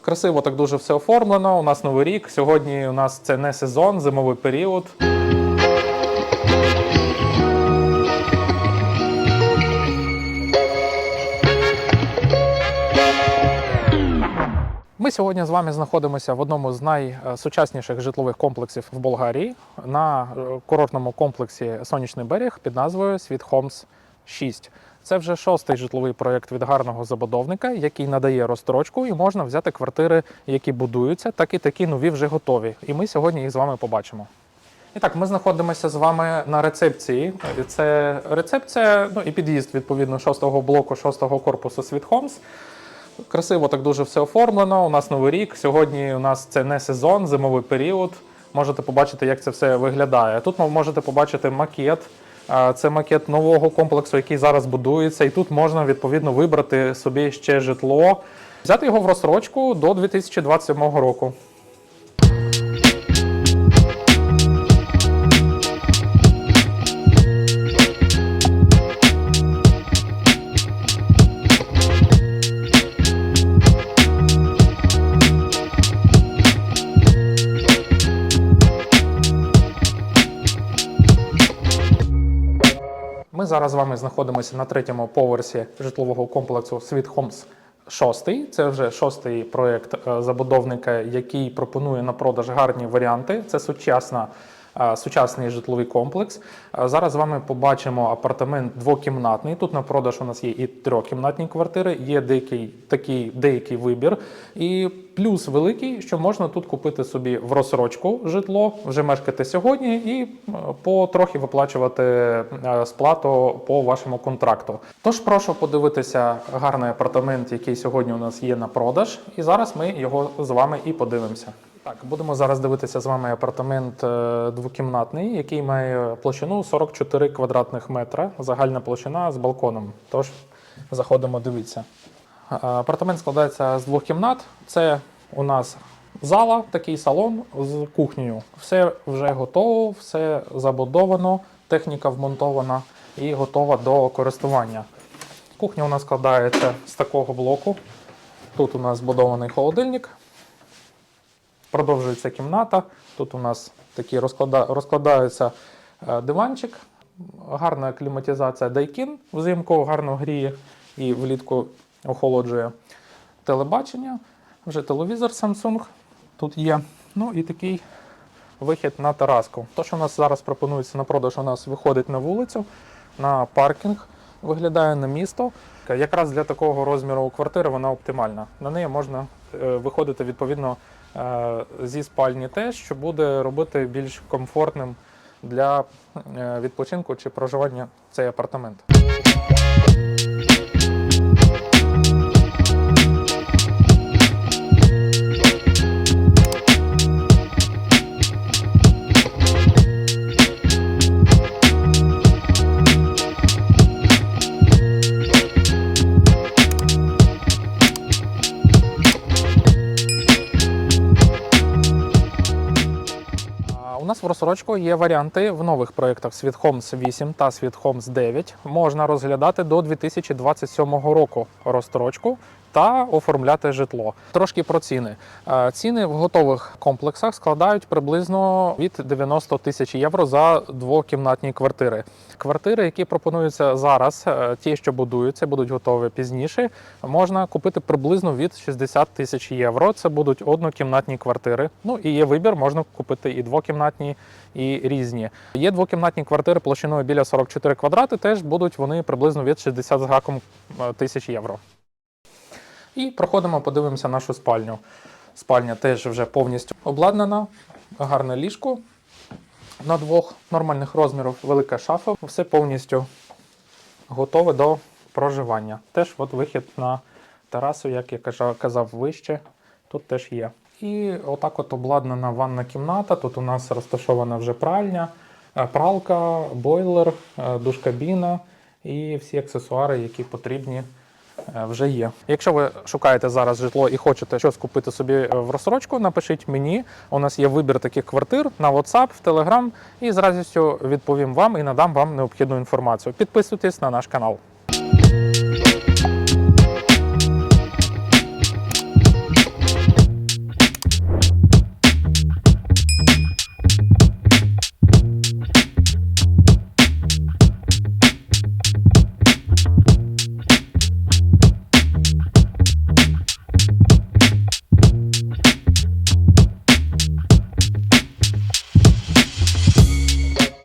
Красиво так дуже все оформлено. У нас новий рік. Сьогодні у нас це не сезон, зимовий період. Ми сьогодні з вами знаходимося в одному з найсучасніших житлових комплексів в Болгарії на е, курортному комплексі Сонячний берег під назвою Світ Хомс 6. Це вже шостий житловий проєкт від гарного забудовника, який надає розстрочку, і можна взяти квартири, які будуються, так і такі нові вже готові. І ми сьогодні їх з вами побачимо. І так, ми знаходимося з вами на рецепції. Це рецепція, ну і під'їзд відповідно шостого блоку, шостого корпусу Світ Хомс. Красиво так дуже все оформлено. У нас новий рік. Сьогодні у нас це не сезон, зимовий період. Можете побачити, як це все виглядає. Тут ви можете побачити макет. Це макет нового комплексу, який зараз будується, і тут можна відповідно вибрати собі ще житло, взяти його в розсрочку до 2027 року. Ми зараз з вами знаходимося на третьому поверсі житлового комплексу Світ Хомс Шостий Це вже шостий проєкт е, забудовника, який пропонує на продаж гарні варіанти. Це сучасна. Е, Сучасний житловий комплекс. Е, Зараз з вами побачимо апартамент двокімнатний. Тут на продаж у нас є і трьохкімнатні квартири, є деякий такий деякий вибір. І плюс великий, що можна тут купити собі в розсрочку житло, вже мешкати сьогодні і е, потрохи виплачувати сплату по вашому контракту. Тож прошу подивитися гарний апартамент, який сьогодні у нас є на продаж, і зараз ми його з вами і подивимося. Так, будемо зараз дивитися з вами апартамент е, двокімнатний, який має площину 44 квадратних метра, загальна площина з балконом. Тож заходимо дивитися. Е, Апартамент складається з двох кімнат. Це у нас зала, такий салон з кухнею. Все вже готово, все забудовано, техніка вмонтована і готова до користування. Кухня у нас складається з такого блоку. Тут у нас збудований холодильник. Продовжується кімната. Тут у нас такий розклада... розкладається е, диванчик, гарна кліматизація Daikin взимку гарно гріє і влітку охолоджує. Телебачення, вже телевізор Samsung тут є. Ну і такий вихід на тераску. То, що у нас зараз пропонується на продаж, у нас виходить на вулицю, на паркінг, виглядає на місто. Якраз для такого розміру квартири вона оптимальна. На неї можна виходити відповідно е, зі спальні те, що буде робити більш комфортним для е, відпочинку чи проживання цей апартамент. Нас в розсрочку є варіанти в нових проєктах Світ Homes 8 та Світ Homes 9. Можна розглядати до 2027 року розстрочку та оформляти житло. Трошки про ціни. Е, Ціни в готових комплексах складають приблизно від 90 тисяч євро за двокімнатні квартири. Квартири, які пропонуються зараз, е, ті, що будуються, будуть готові пізніше. Можна купити приблизно від 60 тисяч євро. Це будуть однокімнатні квартири. Ну і є вибір, можна купити і двокімнатні, і різні. Є двокімнатні квартири площиною біля 44 квадрати. Теж будуть вони приблизно від 60 з гаком е, тисяч євро. І проходимо, подивимося нашу спальню. Спальня теж вже повністю обладнана, гарне ліжко на двох нормальних розмірів, велика шафа, все повністю готове до проживання. Теж от вихід на терасу, як я казав вище, тут теж є. І отак от обладнана ванна кімната. Тут у нас розташована вже пральня, е, пралка, бойлер, е, душкабіна і всі аксесуари, які потрібні вже є. Якщо ви шукаєте зараз житло і хочете щось купити собі е, в розсрочку, напишіть мені. У нас є вибір таких квартир на WhatsApp, в Telegram, і з радістю відповім вам і надам вам необхідну інформацію. Підписуйтесь на наш канал.